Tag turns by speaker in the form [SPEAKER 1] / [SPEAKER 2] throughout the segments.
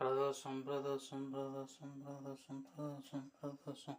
[SPEAKER 1] Prado, son prado, son prado, son prado, son prado, son prado, son.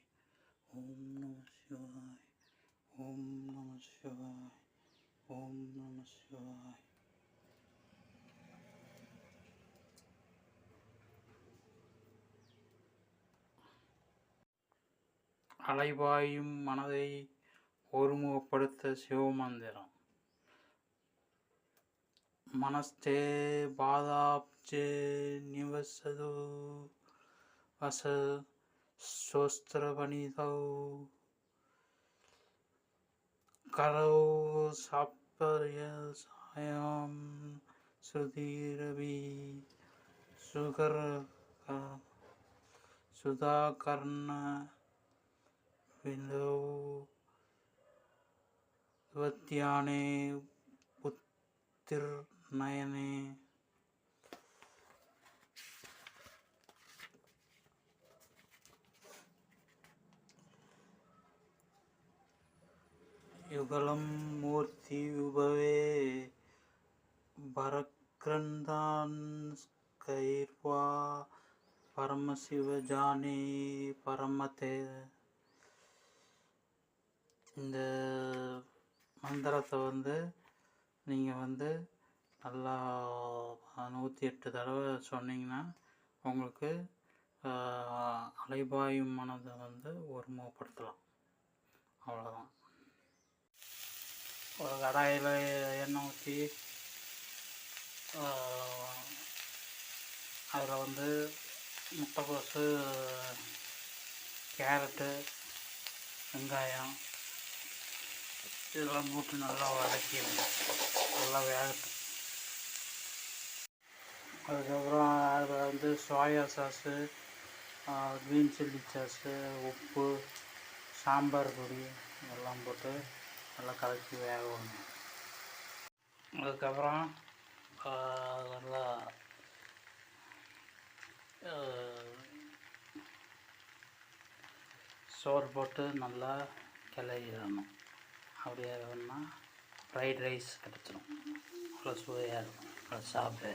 [SPEAKER 1] அலைபாயும் மனதை ஒருமுகப்படுத்த சிவமந்திரம். மனஸ்தே பாதாப்ஜே நிவசது வச சோஸ்திரபணிதௌ. கரௌ சாப்பரிய சாயம் சுதீரவி sugar சுதாகர்ண भवत्याने पुत्तिर्नयने। युगलं मूर्तियुभवे भरक्रन्दान्स्कैर्वा परमशिवजाने परमते। இந்த மந்திரத்தை வந்து நீங்கள் வந்து நல்லா நூற்றி எட்டு தடவை சொன்னீங்கன்னா உங்களுக்கு அலைபாயும் மனதை வந்து ஒருமுகப்படுத்தலாம். அவ்வளோதான் ஒரு கடாயில் எண்ணெய் ஊற்றி அதில் வந்து முட்டைக்கோசு கேரட்டு வெங்காயம் இதெல்லாம் போட்டு நல்லா வதக்கிடுங்க. நல்லா வேகட்டும். அதுக்கப்புறம் அதில் வந்து soya sauce green chilli sauce உப்பு சாம்பார் பொடி இதெல்லாம் போட்டு நல்லா கலக்கி வேக விடணும் அதுக்கப்புறம் நல்லா சோறு போட்டு நல்லா கிளறிடணும். அப்படியே வேணும்னா ஃப்ரைட் ரைஸ் கிடச்சிடும் அவ்வளோ சுவையாக இருக்கும். அதை சாப்பிட்டு